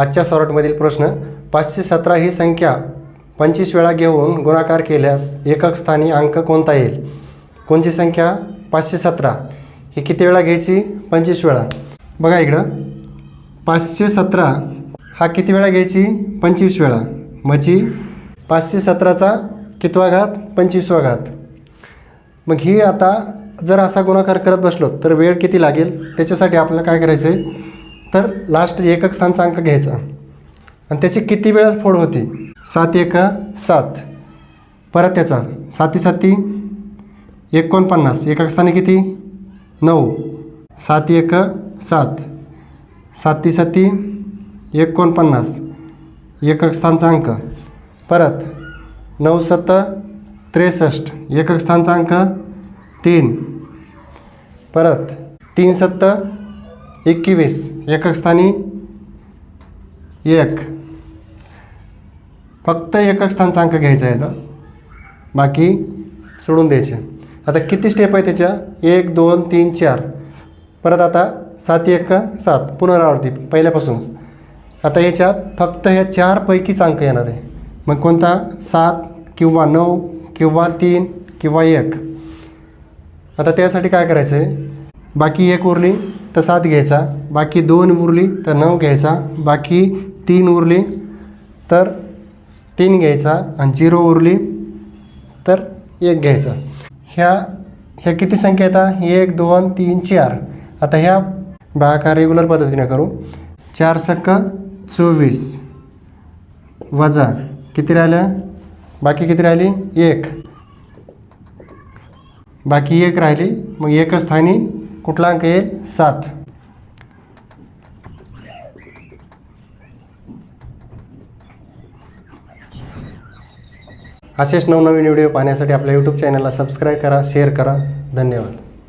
आजच्या सॉर्टमधील प्रश्न पाचशे सतरा ही संख्या पंचवीस वेळा घेऊन गुणाकार केल्यास एकक स्थानी अंक कोणता येईल? कोणची संख्या? पाचशे सतरा. ही किती वेळा घ्यायची? पंचवीस वेळा. बघा इकडं. पाचशे सतरा हा किती वेळा घ्यायची? पंचवीस वेळा. म्हणजे पाचशे सतराचा कितवा घात? पंचवीसवा घात. मग ही आता जर असा गुणाकार करत बसलो तर वेळ किती लागेल? त्याच्यासाठी आपल्याला काय करायचं आहे तर लास्ट एकक स्थानचा अंक घ्यायचा. आणि त्याची किती वेळा फोड होती? सात एक सात. परत त्याचा साती साती. एकोणपन्नास. एकक स्थानी किती? नऊ. सात एक सात. साती साती. एकोणपन्नास. एकक स्थानचा अंक परत. नऊ सत्त त्रेसष्ट. एकक स्थानचा अंक तीन. परत. तीन सत्त एकवीस एकक स्थानी एक. फक्त एकक स्थानचा अंक घ्यायचा आहे तर बाकी सोडून द्यायचे. आता किती स्टेप आहे त्याच्या? एक दोन तीन चार. परत आता सात एक सात. पुनरावृत्ती पहिल्यापासूनच. आता ह्याच्यात फक्त ह्या चारपैकीच अंक येणार आहे. मग कोणता? सात किंवा नऊ किंवा तीन किंवा एक. आता त्यासाठी काय करायचं आहे बाकी एक उरली. तर सात घ्यायचा. बाकी दोन उरली तर नऊ घ्यायचा. बाकी तीन उरली तर तीन घ्यायचा आणि झिरो उरली तर एक घ्यायचा. ह्या ह्या किती संख्या येतात एक दोन तीन चार. आता ह्या बाका रेग्युलर पद्धतीने करू. चार सक्क चोवीस. वजा किती राहिल्या बाकी किती राहिली? एक. बाकी एक राहिली. मग एकच स्थानी कुठला अंक येईल सात. असेच नवनवीन व्हिडिओ पाहण्यासाठी आपल्या यूट्यूब चॅनलला सबस्क्राईब करा शेअर करा. धन्यवाद.